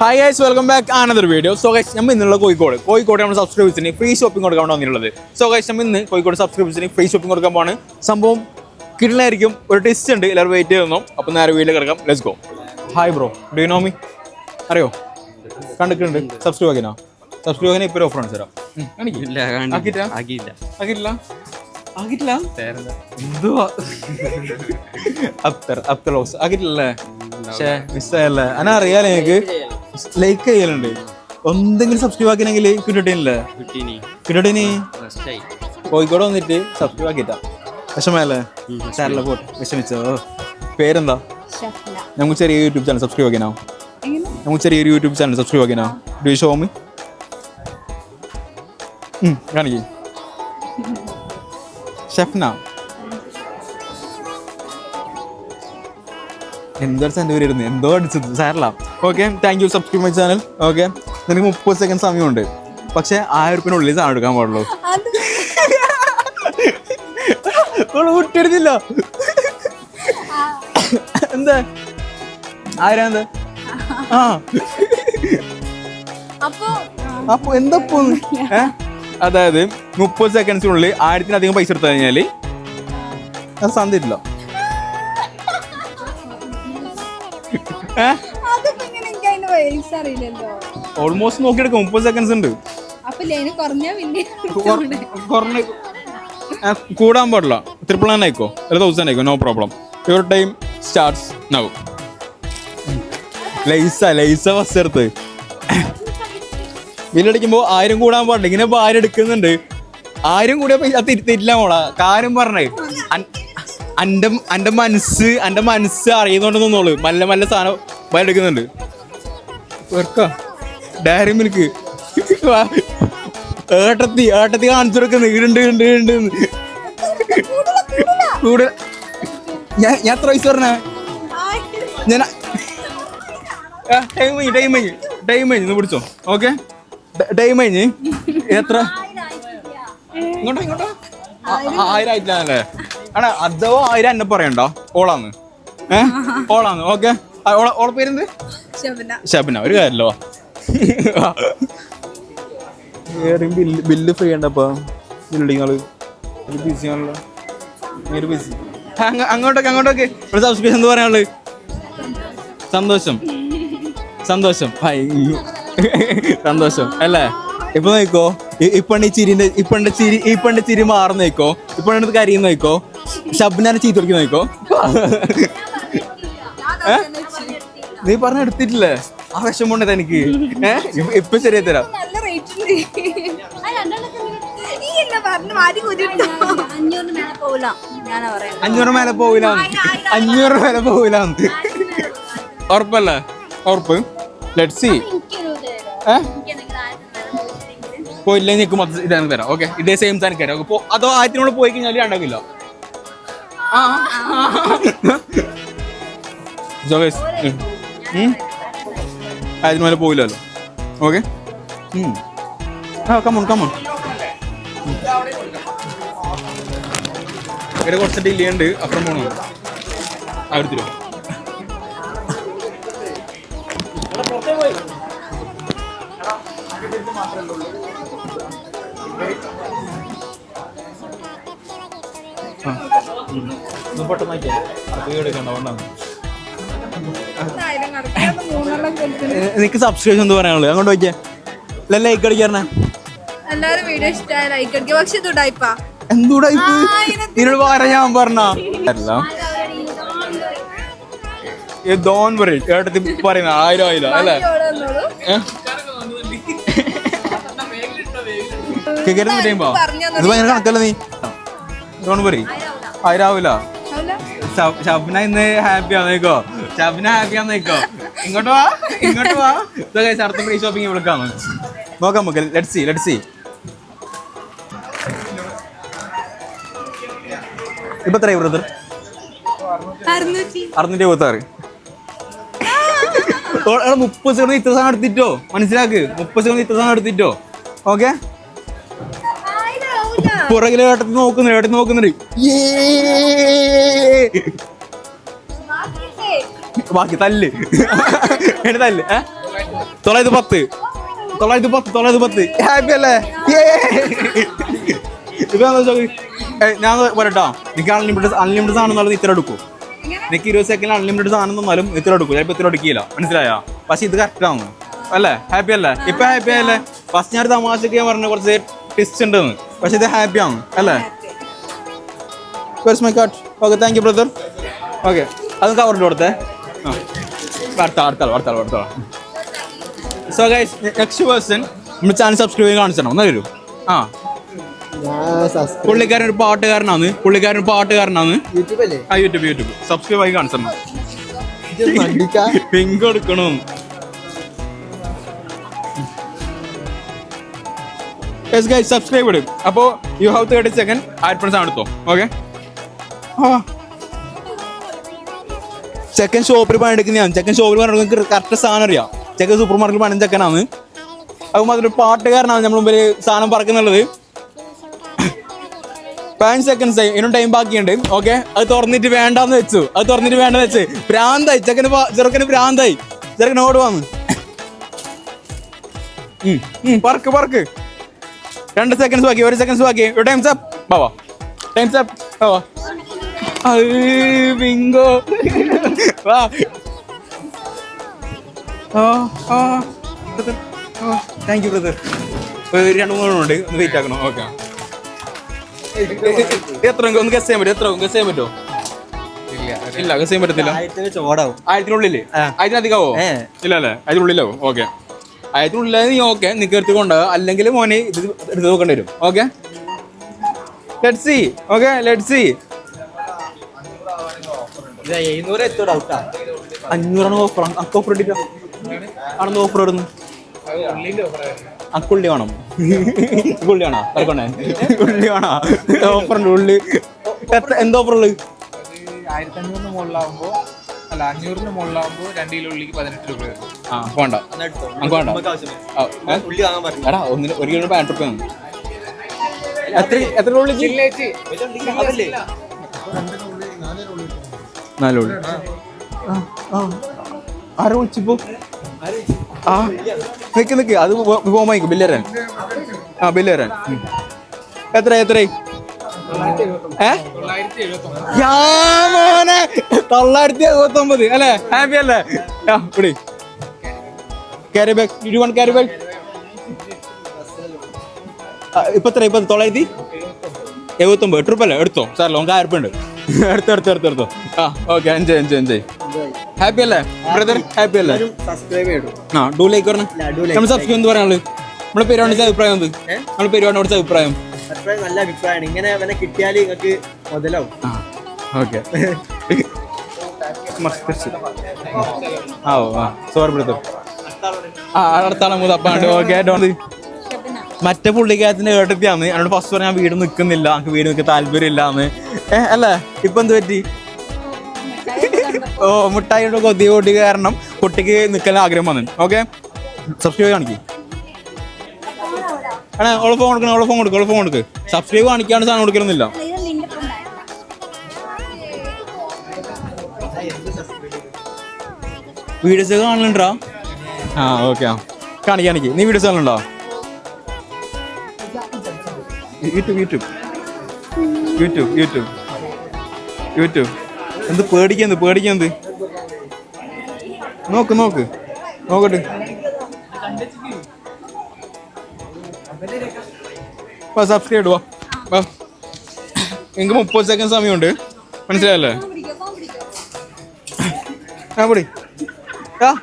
Hi guys welcome back another video so guys നമ്മൾ ഇന്നുള്ള കോഴിക്കോട്. കോഴിക്കോട് നമ്മൾ സബ്സ്ക്രൈബേഴ്സിന് ഫ്രീ ഷോപ്പിംഗ് കൊടുക്കാൻ വന്നിട്ടുള്ളത് സോ ഗൈസ് നമ്മൾ ഇന്ന് കോഴിക്കോട് സബ്സ്ക്രൈബേഴ്സിന് ഫ്രീ ഷോപ്പിംഗ് കൊടുക്കാൻ പോണ് സംഭവം കിട്ടലായിരിക്കും ഒരു ടെസ്റ്റ് ഉണ്ട്. എല്ലാവരും വെയിറ്റ് ചെയ്തു അപ്പോൾ നേരെ വീട്ടിൽ കിടക്കാം. Let's go hi bro do know me അറിയോ? കണ്ടിട്ടുണ്ട്. സബ്സ്ക്രൈബ് ആക്കിനാ? സബ്സ്ക്രൈബ് ആക്കിനാ ഇപ്പോൾ ഓഫർ ആണ്. ആക്കിയിട്ടാ? ആക്കിയില്ല ആക്കിയിട്ടില്ല? ആക്കിയിട്ടില്ല. പേരെന്താ? എന്തുവാ? അപ്തർ അപ്തർ ഹൗസ് ആക്കിയിട്ടില്ലല്ലേ? പക്ഷേ മിസ്സായല്ലേ അനാ അറിയാലേ എനിക്ക് ലൈക്ക് ചെയ്യലുണ്ട്. എന്തെങ്കിലും സബ്സ്ക്രൈബ് ആക്കിനെങ്കിൽ കിട്ടിട്ടില്ലേ കിട്ടിട്ടിനി. കോഴിക്കോട് വന്നിട്ട് സബ്സ്ക്രൈബ് ആക്കിട്ടാ വിഷമല്ലേ ചാനലിലെ പോട്ട്. വിഷമിച്ചോ. പേരെന്താ? നമുക്ക് ചെറിയ യൂട്യൂബ് ചാനൽ സബ്സ്ക്രൈബ് ആക്കിനാ നമുക്ക് ചെറിയൊരു യൂട്യൂബ് ചാനൽ സബ്സ്ക്രൈബ് ആക്കിനാ ഡു ഷോമി മീ കാണിക്കേ. ഷെഫ്ന. എന്തോ എന്റെ വരുന്നു എന്തോ അടിച്ചത്. സാറിലാ okay thank you subscribe my channel okay നിനക്ക് മുപ്പത് സെക്കൻഡ് സമയമുണ്ട്. പക്ഷെ ആയിരം ഉറുപ്പിനുള്ളിൽ സാധനം എടുക്കാൻ പാടുള്ളൂ. വിട്ടിരുന്നില്ല എന്താ? ആയിരം എന്താ ആ. അപ്പൊ എന്തപ്പോ അതായത് മുപ്പത് സെക്കൻഡ്സിനുള്ളിൽ ആയിരത്തിനധികം പൈസ എടുത്തു കഴിഞ്ഞാൽ അത് സന്തിട്ടില്ല ഓൾമോസ്റ്റ് നോക്കിയെടുക്കാം. മുപ്പത് സെക്കൻഡ്സ് ഉണ്ട്. കൂടാൻ പാടില്ല. ട്രിപ്പിൾ നയൻ ആയിക്കോ. ഒരു തൗസൻഡ് ആയിക്കോ. No problem your time starts now ലൈസ ലൈസ ഫസ്റ്റ് എടുത്ത്. ബില്ലടിക്കുമ്പോൾ ആയിരം കൂടാൻ പാടില്ല. ഇങ്ങനെ ഇപ്പൊ ആയിരം എടുക്കുന്നുണ്ട്. ആയിരം കൂടിയപ്പോ തിരില്ല തിരി- തരില്ല മോളാ. കാര്യം പറഞ്ഞേ. അന്റെ അന്റെ മനസ്സ് അന്റെ മനസ്സ് അറിയുന്നുണ്ടെന്ന് തോന്നുള്ളൂ മല്ല മല്ല സാധനം വയലെടുക്കുന്നുണ്ട്. Verka diary milk. ഏട്ടത്തി ഏട്ടത്തി കാണിച്ചു കൊടുക്കുന്നു. ഈടുണ്ട് ഉണ്ട് ഉണ്ട് കൂടെ. ഞാൻ ഞാൻ എത്ര വയസ്സ് പറഞ്ഞ ഞാൻ ടൈം കഴിഞ്ഞ് ടൈം കഴിഞ്ഞ് ടൈം കഴിഞ്ഞ് പിടിച്ചോ. ഓക്കെ? ടൈം കഴിഞ്ഞ് എത്ര? ഇങ്ങോട്ടോ ഇങ്ങോട്ടോ. ആയിരം ആയിട്ടില്ല അല്ലേ? ആണോ? അഥവാ ആയിരം എന്നെ പറയണ്ടോ? ഓളാന്ന്. ഏഹ് ഓളാന്ന്. ഓക്കെ. ഓളെ പേരെന്ത്? ശബന. ഒരു കാര്യല്ലോ ബില്ല് ബില്ല് ഫ്രീ ഉണ്ടപ്പോ ബിൽഡിങ്ങൾ ബിസി ആണല്ലോ. ഭയങ്കര ബിസി അങ്ങോട്ടൊക്കെ അങ്ങോട്ടൊക്കെ. ഇവിടെ സബ്സ്ക്രിപ്ഷൻ എന്ത് പറയാനുള്ളത്? സന്തോഷം. സന്തോഷം. സന്തോഷം. അല്ലേ? ഇപ്പൊ നോക്കോ ഇപ്പണ്ട് ചിരി ചിരിന്റെ ഇപ്പണ്ട് ചിരി ഇപ്പണ്ട് ചിരി മാറുന്ന നോക്കോ ഇപ്പണ്ട് കരയുന്ന നോക്കോ ഷബ്നാനെ ചീത്ത വിളിക്കുന്ന നോക്കോ നീ പറഞ്ഞ എടുത്തിട്ടില്ലേ? ആ വിഷം കൊണ്ടത് എനിക്ക് ഇപ്പൊ ശരിയായി തരാം. അഞ്ഞൂറ് മേലെ പോവില്ല അഞ്ഞൂറ് മേലെ പോവില്ല ഉറപ്പല്ലേ? ഉറപ്പ്. ലെറ്റ് സി ഏഹ് പോയില്ലേ നിൽക്കും മൊത്തം ഇതാണ് തരാം. ഓക്കെ ഇതേ സെയിം സാധനം കയറാം അപ്പൊ അതോ ആയിരത്തിനോട് പോയി കഴിഞ്ഞാൽ രണ്ടാക്കില്ല. ആയിരത്തിന് മേലെ പോയില്ലല്ലോ. ഓക്കെ? ആ കമോൺ ഇവിടെ കുറച്ച് ഡിലേ ഉണ്ട്. അപ്പുറം പോണോ? അടുത്തിരോ പെട്ടെന്ന് നിനക്ക് സബ്സ്ക്രിപ്ഷൻ എന്ത് പറയാനുള്ളത് അങ്ങോട്ട് നോക്കിയേ ലൈക്ക് അടിക്കാറേ എല്ലാരും വീഡിയോ ഇഷ്ടമായ ലൈക്ക് അടിക്കുക പക്ഷെ ഇത് ഉടായിപ്പാ എന്തൂടാ ഇത്? നിന്നോട് പറയാ ഞാൻ പറഞ്ഞ. ഡോൺ വറി ഏട്ടത്തി പറയുന്ന ആയിരം ആയിരം അല്ലേ? കേൾക്കാൻ ടൈം ഇത് ഭയങ്കര കണക്കല്ലേ നീ? ആയിരം ആവില്ല ഷബ്ന ഇന്ന് ഹാപ്പി ആന്നേക്കോ ഷബ്ന ഹാപ്പി ആന്നേക്കോ ഇങ്ങോട്ട് വാ ഇങ്ങോട്ട് വാ. ഇതൊക്കെ അടുത്ത ഫ്രീ ഷോപ്പിംഗ് വിളിക്കാം നോക്കാം നമുക്ക് ലെറ്റ് സി ലെറ്റ് സി ഇപ്പൊ എത്രയായി ബ്രദർ അറുന്നൂറ്റി. അറുന്നൂറ്റി എഴുപത്തി ആറ് മുപ്പത് സെക്കൻഡ് ഇത്ര സാധനം എടുത്തിട്ടോ? മനസ്സിലാക്ക്? മുപ്പത് സെക്കൻഡ് ഇത്ര സാധനം എടുത്തിട്ടോ? ഓക്കെ പുറകിലെ ഏട്ടത്തിൽ നോക്കുന്നു ഏട്ടത്തിൽ നോക്കുന്നുണ്ട്! ബാക്കി തല്ല്. എന്നെ തല്ല് ഏ? തൊള്ളായിരത്തി പത്ത്. തൊള്ളായിരത്തി പത്ത് തൊള്ളായിരത്തി പത്ത്. ഹാപ്പി അല്ലേ? എന്താ ചോദി ഞാൻ പറയട്ടോ. എനിക്ക് അൺലിമിറ്റഡ് അൺലിമിറ്റഡ് സാധനം തന്നാലും ഇത്ര എടുക്കും. എനിക്ക് ഇരുപത് സെക്കൻഡ് അൺലിമിറ്റഡ് സാധനം തന്നാലും ഇത്ര എടുക്കും. ചിലപ്പോൾ ഇത്ര എടുക്കില്ല മനസ്സിലായോ? പക്ഷെ ഇത് കറക്റ്റ് ആണ്. അല്ലേ? ഹാപ്പി അല്ലേ? ഇപ്പൊ ഹാപ്പി അല്ലേ ഫസ്റ്റ് ഞാൻ തമാശക്ക് ഞാൻ പറഞ്ഞു കുറച്ച് ടിസ്റ്റ് ഉണ്ടെന്ന്. പക്ഷെ ഇത് ഹാപ്പി ആണ് അല്ലേ? My card okay thank you brother okay അത് കവറിട്ട് കൊടുത്തേ. ആ. അടുത്ത അടുത്താൾ അടുത്താൾ അടുത്താൾ സോ ഗൈസ് നെക്സ്റ്റ് പേഴ്സൺ നമ്മുടെ ചാനൽ സബ്സ്ക്രൈബ് ചെയ്ത് കാണിച്ചണം ഒന്ന് വരൂ? ആ. പുള്ളിക്കാരൻ ഒരു പാട്ടുകാരനാണ്. പുള്ളിക്കാരൻ ഒരു പാട്ടുകാരനാണ്. യൂട്യൂബ് അല്ലേ? ആ യൂട്യൂബ് യൂട്യൂബ്. സബ്സ്ക്രൈബ് ആയി കാണിച്ചണം പിങ്ക് എടുക്കണം യെസ് ഗൈസ് സബ്സ്ക്രൈബ് ഇടും. അപ്പോൾ യു ഹാവ് തേർട്ടി സെക്കൻഡ് ആയിരത്തി ആണ് എടുത്തോ. ഓക്കെ ചെക്കൻ ഷോപ്പിൽ പണിയെടുക്കുന്നതാണ് ചെക്കൻ ഷോപ്പിൽ പണിയെടുക്കുന്ന കറക്റ്റ് സാധനം അറിയാം. ചെക്കൻ സൂപ്പർ മാർക്കറ്റിൽ പണി ചെക്കനാണ് അതുമ്പോൾ അതൊരു പാട്ടുകാരനാണ് നമ്മൾ മുമ്പിൽ സാധനം പറക്കുന്നുള്ളത്. പതിനഞ്ച് സെക്കൻഡ്സ് ആയി. ഇനും ടൈം ബാക്കിയുണ്ട്. ഓക്കെ അത് തുറന്നിട്ട് വേണ്ടാന്ന് വെച്ചു. അത് തുറന്നിട്ട് വേണ്ടെന്ന് വെച്ച്. ഭ്രാന്തായി. ചെക്കന് ചെറുക്കന് ഭ്രാന്തായി. ചെറുക്കൻ ഓടുവാന്ന്. പറക്ക് പറക്ക്. രണ്ട് സെക്കൻഡ്സ് ബാക്കി ഒരു സെക്കൻഡ്സ് ബാക്കി. ടൈംസ് അപ്പ് ബാവാ. ടൈംസ് അപ്പ് ബാവാ. ബിങ്കോ. വാ ഓ ഓ താങ്ക് യു ബ്രദർ രണ്ട് മൂന്നെണ്ണമുണ്ട് ഒന്ന് വെയിറ്റ് ആക്കണം. ഓക്കെ എത്ര ഒന്ന് ഗസ് ചെയ്യാൻ പറ്റും എത്ര ഗസ് ചെയ്യാൻ പറ്റുമോ? ഇല്ല ഗസ് ചെയ്യാൻ പറ്റത്തില്ല. ആയിരത്തിനുള്ളിൽ ആയിരത്തിനധികമാവോ. ഇല്ല അല്ലേ? അതിനുള്ളിലാവും. ഓക്കെ ആയിരത്തിനുള്ളിൽ നീ ഓക്കെ നിനക്ക് എടുത്ത് കൊണ്ടുപോകുക അല്ലെങ്കിൽ മോനെ ഇത് എടുത്ത് നോക്കേണ്ടി വരും. Okay let see okay let see എഴുന്നൂറ് ഡൗട്ടാ അഞ്ഞൂറാണ് ഓഫർ അക്ക് ഓഫർ ഇട്ടില്ല ആണെന്ന് ഓഫർ ഇടുന്നു അക്കുള്ളി വേണം. ഉള്ളി വേണോ? പറക്കണേ ഉള്ളി വേണോ? ഓഫറുണ്ട് ഉള്ളി എത്ര എന്ത് ഓഫർ ഉള്ളത് ആയിരത്തി അഞ്ഞൂറിന് മുകളിലാവുമ്പോ അല്ല അഞ്ഞൂറിന് മുകളിലാവുമ്പോ രണ്ട് കിലോ ഉള്ളിക്ക് പതിനെട്ട് രൂപ വരും. ആ വേണ്ട നമുക്ക് വേണ്ട എടാ ഒന്നിന് ഒരു കിലോ പാൻ ട്രിപ്പ് എത്ര എത്ര ഉള്ളിക്ക് നാലുള്ളി ആരെ വിളിച്ചിപ്പോ? ആ. നിക്ക് നിക്ക്. അത് പോകുമ്പോ ബില്ല് തരാൻ ആ ബില്ല് തരാൻ. എത്ര എത്ര? ഏ? തൊള്ളായിരത്തി എഴുപത്തി ഒമ്പത് യാ മോനെ. തൊള്ളായിരത്തി എഴുപത്തി ഒമ്പത് അല്ലേ? ഹാപ്പി അല്ലേ? ആ ഇവിടെ carry bag you one carry bag ഇപ്പൊ എത്ര? ഇപ്പൊ തൊള്ളായിരത്തി എഴുപത്തൊമ്പത്. ട്രിപ്പ് അല്ലേ? എടുത്തോ. സാർ നമുക്ക് ആയിരം ഉണ്ട് എടുത്തോ എടുത്തോ എടുത്തോ എടുത്തോ. ആ okay enjoy enjoy enjoy happy അല്ലേ? ബ്രദർ ഹാപ്പി അല്ലേ? ആ ഡൂ ലൈക്ക് പറഞ്ഞു. നമ്മൾ സബ്സ്ക്രൈബ് എന്ന് പറയാനുള്ളത്? നമ്മുടെ പരിപാടിയുടെ അഭിപ്രായം എന്ത്? നമ്മുടെ പരിപാടിയുടെ അഭിപ്രായം. നല്ല അഭിപ്രായമാണ്. ഇങ്ങനെ അവനെ കിട്ടിയാൽ നിങ്ങൾക്ക് മുതലാവും. ഓക്കെ ആ ഓ ആ. സോറി ബ്രദർ ആ അടുത്താളെ മുതപ്പാണ്ട് ഓക്കെ മറ്റേ പുള്ളിക്കാരത്തിന്റെ ഏട്ടത്തിയാന്ന് എന്നോട് ഫസ്റ്റ് പറഞ്ഞാൽ വീട് നിൽക്കുന്നില്ല എനിക്ക് വീട് നിൽക്കാൻ താല്പര്യമില്ലാന്ന്. ഏഹ് അല്ലേ ഇപ്പൊ എന്ത് പറ്റി? ഓ മുട്ടായിയുടെ കൊതി കൊടി കാരണം കുട്ടിക്ക് നിൽക്കാൻ ആഗ്രഹം വന്നു. ഓക്കെ സബ്സ്ക്രൈബ് കാണിക്കി. അണേ ഓളെ ഫോൺ കൊടുക്കണം ഓളെ ഫോൺ കൊടുക്കും ഓളെ ഫോൺ കൊടുക്ക്. സബ്സ്ക്രൈബ് കാണിക്കാണ്ട് സാധനം കൊടുക്കണമെന്നില്ല. വീഡിയോസ് കാണലുണ്ടാ? ആ ഓക്കെ ആ. കാണിക്ക് കാണിക്ക്. നീ video കാണലുണ്ടോ YouTube YouTube. YouTube YouTube. YouTube. എന്ത് പേടിക്കുന്നത് പേടിക്കുന്നത് നോക്ക് നോക്ക്. നോക്കട്ടെ. സബ്സ്ക്രൈബ് വാ വാ. എനിക്ക് മുപ്പത് സെക്കൻഡ് സമയമുണ്ട്. മനസ്സിലായല്ലേ? ആ പൊടി. ആ.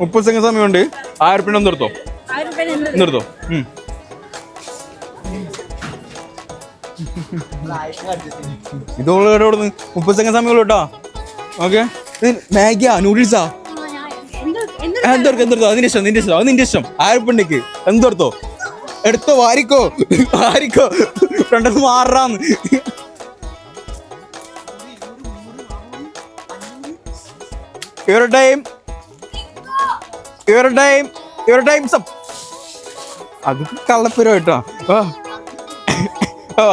മുപ്പത് സെക്കൻഡ് സമയമുണ്ട്. ആയിരം രൂപ നിർത്തോ നിർത്തോ? എടുത്തോ ഉം. ഇത് ഓൾ എവിടെ കൊടുന്ന് മുപ്പത് സെക്കൻഡ് സമയമുള്ളൂ കേട്ടോ. ഓക്കെ. മാഗിയാ നൂഡിൽസാ? എന്തെടുക്കും എന്തെടുത്തോ അതിന്റെ ഇഷ്ടം നിന്റെ ഇഷ്ടം അത് നിന്റെ ഇഷ്ടം. ആയിരം ഉണ്ടെങ്കിൽ എന്തെടുത്തോ എടുത്തോ വാരിക്കോ. വാരിക്കോ. Friend മാറാന്ന് your time your time your time's up അത് കള്ളപ്പുരം കേട്ടോ ആ. ആ.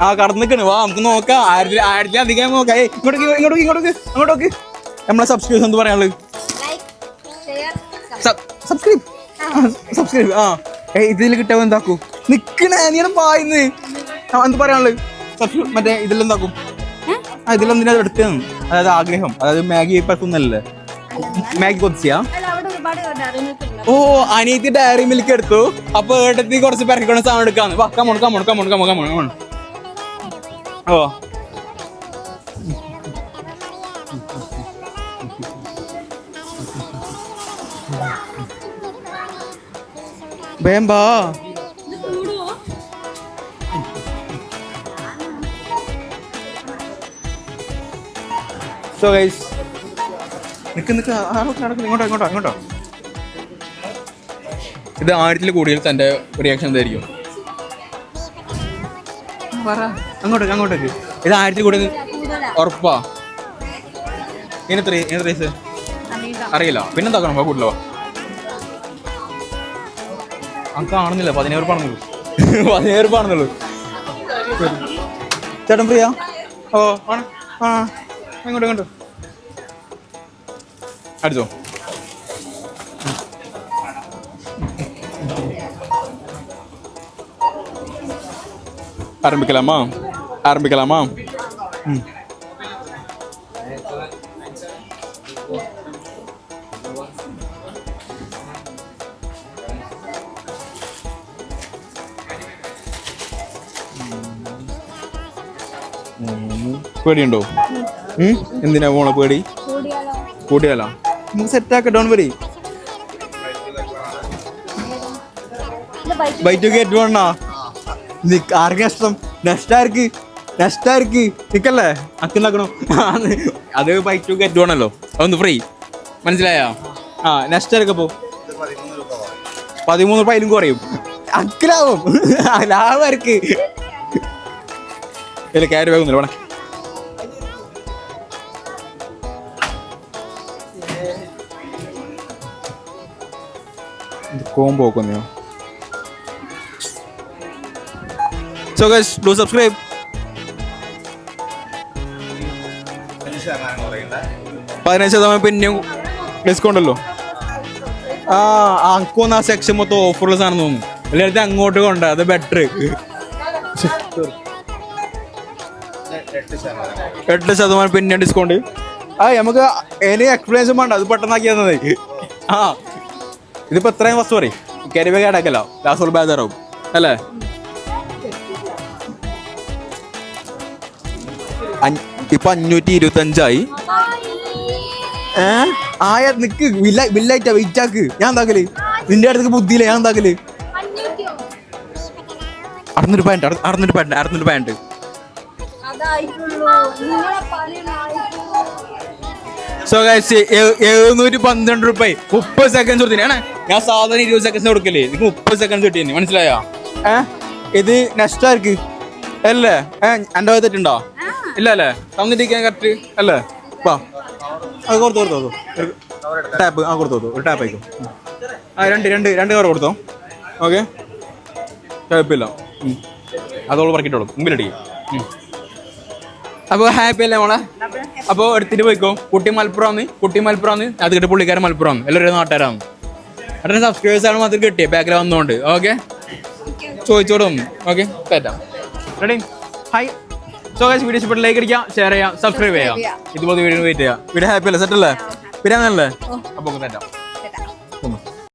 ആ കടന്നിക്കണ്. വാ നമുക്ക് നോക്കാം. ആയിരത്തി ആയിരത്തിലധികം നോക്കാം. ഇങ്ങോട്ട് ഇങ്ങോട്ടേക്ക് ഇങ്ങോട്ടേക്ക് ഇങ്ങോട്ടേക്ക് അങ്ങോട്ടേക്ക് നമ്മളെ സബ്സ്ക്രൈബ് എന്ത് പറയാനുള്ളത് സബ്സ്ക്രൈബ് സബ്സ്ക്രൈബ് ആ ഏ ഇതിൽ കിട്ടാൻ എന്താക്കൂ? നിക്കണേ നീടെ പായിന്ന് എന്ത് പറയാനുള്ളത് സബ്സ്ക്രൈബ് മറ്റേ ഇതിലെന്താക്കും? ആ ഇതിലെന്തിനാ എടുത്തതെന്ന് അതായത് ആഗ്രഹം. അതായത് മാഗി പരക്കുന്നല്ലേ മാഗി കൊതിച്ചാ അല്ല അവിടെ ഒരുപാട് അറിയുന്നില്ല ഓ അനിയത്തി ഡയറി മിൽക്ക് എടുത്തു. അപ്പൊ ഏട്ടത്തി കുറച്ച് പെരക്കണ സാധനം എടുക്കാന്ന്. വാ come on come on come on come on come on come on ഓ. വേമ്പാ. സോ ഗൈസ് നിക്ക് നിൽക്ക് ആരോട്ട് നടക്കുന്നു ഇങ്ങോട്ടോ ഇങ്ങോട്ടോ ഇങ്ങോട്ടോ. ഇത് ആയിരത്തിൽ കൂടിയാൽ തന്റെ റിയാക്ഷൻ എന്തായിരിക്കും? പറ. അങ്ങോട്ടേക്ക് അങ്ങോട്ടേക്ക്. ഇത് ആയിരത്തിൽ കൂടി ഉറപ്പാ? ഇങ്ങനത്തെ ഇങ്ങനത്തെ റേസ് അറിയില്ല. പിന്നെന്താക്കണം വാ കൂട്ടിലോ? ആ കാണുന്നില്ല. പതിനേഴ് പാണെന്നുള്ളൂ പതിനേഴ് പാണെന്നുള്ളൂ ചേട്ടൻ പ്രിയ ഓ ആണ്. ആ അങ്ങോട്ട് ഇങ്ങോട്ട്. അടിച്ചോ ஆரம்பிக்கலாமா ஆரம்பிக்கலாமா ம் പേടിയുണ്ടോ ഉം? എന്തിനാ പോണ പേടി കൂടിയാലോ കൂട്ടിയാലോ സെറ്റ് ആക്കാം ഡോൺ വരി ഇത് ബൈക്ക് ബൈറ്റ് നിക്ക് ആർക്കും ആർക്ക്? നഷ്ടം നഷ്ടാർക്ക് നഷ്ടാർക്ക് നിക്കല്ലേ അക്കുണ്ടാക്കണോ അത് ബൈറ്റ് ടു ഗെറ്റ് വേണല്ലോ അതൊന്ന് ഫ്രീ മനസ്സിലായോ? ആ നഷ്ടാർക്ക് പോ? പതിമൂന്ന് രൂപ അതിലും കുറയും അക്കിലാവും ലാഭമാർക്ക് ഇല്ല കയറി വേഗം വേണേ. കോംബോ നോക്കുന്നോ So guys, do subscribe. പതിനഞ്ച് ശതമാനം പിന്നെയും ഡിസ്കൗണ്ട് അല്ലോ ആ അക്കൊന്ന് ആ സെക്ഷൻ മൊത്തം ഓഫറുള്ള സാധനം തോന്നുന്നു. എല്ലായിടത്തും അങ്ങോട്ട് കൊണ്ട അത് ബെറ്റർ എട്ട് ശതമാനം പിന്നെ ഡിസ്കൗണ്ട് ആ നമുക്ക് ഇനി എക്സ്പീരിയൻസ് വേണ്ട അത് പെട്ടെന്നാക്കി തന്നത്. ആ. ഇതിപ്പോ എത്രയും വസ്തു പറയും കരിവ കേടക്കല്ലോ ലാസ്റ്റ് ബേജാറാവും അല്ലേ? ഇപ്പൊ അഞ്ഞൂറ്റി ഇരുപത്തി അഞ്ചായി ആയ നിക്ക് വില്ല വില്ലായിട്ടാ വെയിറ്റാക്ക്. ഞാൻ എന്താക്കൽ? നിന്റെ അടുത്തേക്ക് ബുദ്ധിയില്ല? ഞാൻ എന്താക്കൽ? അറുന്നൂറ് പാന്റ് അറുന്നൂറ് പാന്റ് അറുന്നൂറ് പാന്റ് സോ ഗൈസ് എഴുന്നൂറ്റി പന്ത്രണ്ട് റുപ്യ മുപ്പത് സെക്കൻഡ്സ് കൊടുത്തിനാണ് ഞാൻ സാധാരണ ഇരുപത് സെക്കൻഡ്സ് കൊടുക്കല്ലേ ഇത് മുപ്പത് സെക്കൻഡ്സ് കിട്ടിയെന്ന് മനസ്സിലായോ? ഏ? ഇത് നെക്സ്റ്റ് ആർക്ക്? അല്ലേ? ഏ എന്റെ ഭാഗത്ത് തെറ്റുണ്ടോ? ഇല്ല അല്ലേ? തന്നിട്ടിരിക്കാൻ കറക്റ്റ് അല്ലേ? വാ. അത് കൊടുത്തു കൊടുത്തു ടാപ്പ് ആ കൊടുത്തു കൊടുത്തു. ഒരു ടാപ്പ് ആയിക്കും. ആ രണ്ട് രണ്ട് രണ്ട് കവർ കൊടുത്തോ. ഓക്കെ കുഴപ്പമില്ല. അതോളം പറക്കിട്ടോളൂ മുമ്പിലടിക്കും. അപ്പോൾ ഹാപ്പി അല്ലേ മോളെ അപ്പോൾ എടുത്തിട്ട് പോയിക്കോ. കുട്ടി മലപ്പുറമാണ് കുട്ടി മലപ്പുറമാണ് അത് കിട്ടി പുള്ളിക്കാരൻ മലപ്പുറമാണ്. എല്ലാവരും നാട്ടുകാരാണ്. അട്ടൻ സബ്സ്ക്രൈബേഴ്സ് ആണ് മാത്രം കിട്ടിയത് ബാക്കിൽ വന്നുകൊണ്ട് ഓക്കെ ചോദിച്ചോടും. Okay പറ്റാം ready hi so guys video ഇഷ്ടപ്പെട്ട ലൈക്ക് അടിക്കാം ഷെയർ ചെയ്യാം സബ്സ്ക്രൈബ് ചെയ്യാം ഇതുപോലെ വീഡിയോ വെയിറ്റ് ചെയ്യാം വീഡിയോ ഹാപ്പി അല്ലേ? സെറ്റല്ലേ അല്ലേ? പിരാന്നല്ലേ അപ്പോൾ പറ്റാം.